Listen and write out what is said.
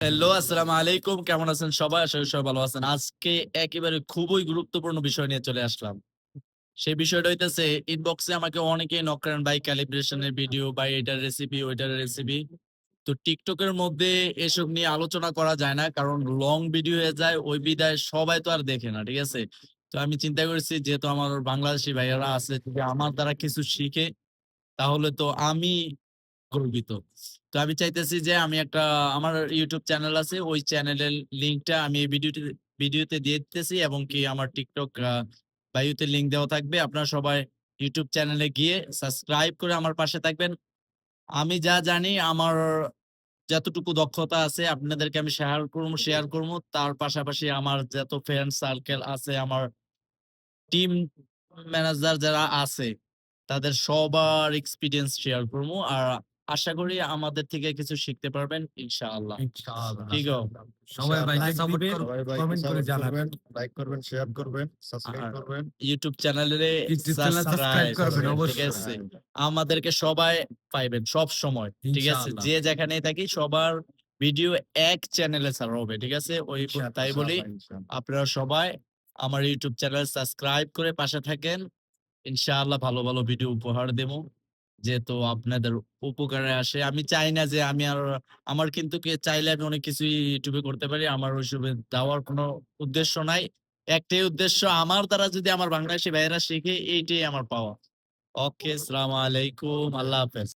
Hello, আসসালামু আলাইকুম। কেমন আছেন সবাই? আশা করি সবাই ভালো আছেন। আজকে একেবারে খুবই গুরুত্বপূর্ণ বিষয় নিয়ে চলে আসলাম। সেই বিষয়টা হইতেছে ইনবক্সে আমাকে অনেকেই নক করেন ভাই ক্যালিব্রেশন এর ভিডিও বা এটার রেসিপি, ওইটার রেসিপি। তো এর মধ্যে এসব নিয়ে আলোচনা করা যায় না। কারণ লং ভিডিও হয়ে যায়। ওই বিধায় সবাই তো আর দেখে না। ঠিক আছে? তো আমি চিন্তা করেছি যেহেতু আমার বাংলাদেশি ভাইয়ারা আছে যদি আমার দ্বারা কিছু শিখে তাহলে তো আমি গর্বিত। তো আমি চাইতেছি যে আমি একটা আমার YouTube চ্যানেল আছে। ওই চ্যানেলের লিঙ্কটা আমি এই ভিডিওটি ভিডিওতে দিয়ে দিতেছি এবং কি আমার টিকটক বায়োতে লিঙ্ক দেওয়া থাকবে। আপনারা সবাই ইউটিউব চ্যানেলে গিয়ে সাবস্ক্রাইব করে আমার পাশে থাকবেন। আমি যা জানি আমার যতটুকু দক্ষতা আছে আপনাদেরকে আমি শেয়ার করব শেয়ার করব। তার পাশাপাশি আমার যত ফ্রেন্ড সার্কেল আছে, আমার টিম ম্যানেজার যারা আছে, তাদের সবার এক্সপিরিয়েন্স শেয়ার করব। আর আশা করি আমাদের থেকে কিছু শিখতে পারবেন ইনশাআল্লাহ। ইনশাআল্লাহ। সবাই ভাইকে সাপোর্ট দিবেন, করুন, সবাই ভাইকে কমেন্ট করে সাপোর্ট লাইক করবেন, শেয়ার করবেন, সাবস্ক্রাইব করবেন। YouTube চ্যানেলে সাবস্ক্রাইব সাবস্ক্রাইব করবেন ঠিক অবশ্যই। আমাদেরকে সবাই পাইবেন সব সময়। ঠিক আছে? যে যেখানেই থাকি সবার ভিডিও এক চ্যানেলে ছাড়া হবে। ঠিক আছে? ওই তাই বলি। আপনারা সবাই আমার ইউটিউব চ্যানেল সাবস্ক্রাইব করে পাশে থাকেন। ইনশাআল্লাহ ভালো, ভালো ভিডিও উপহার দেবো। যেহেতু আপনাদের উপকারে আসে। আমি চাই না যে আমি আর আমার কিন্তু কে চাইলে আমি অনেক কিছুই ইউটিউবে করতে পারি। আমার ওইসবে দেওয়ার কোনো উদ্দেশ্য নাই। একটাই উদ্দেশ্য আমার দ্বারা যদি আমার বাংলাদেশে ভাইয়েরা শিখে এইটাই আমার পাওয়া। ওকে, সালাম আলাইকুম। আল্লাহ হাফেজ।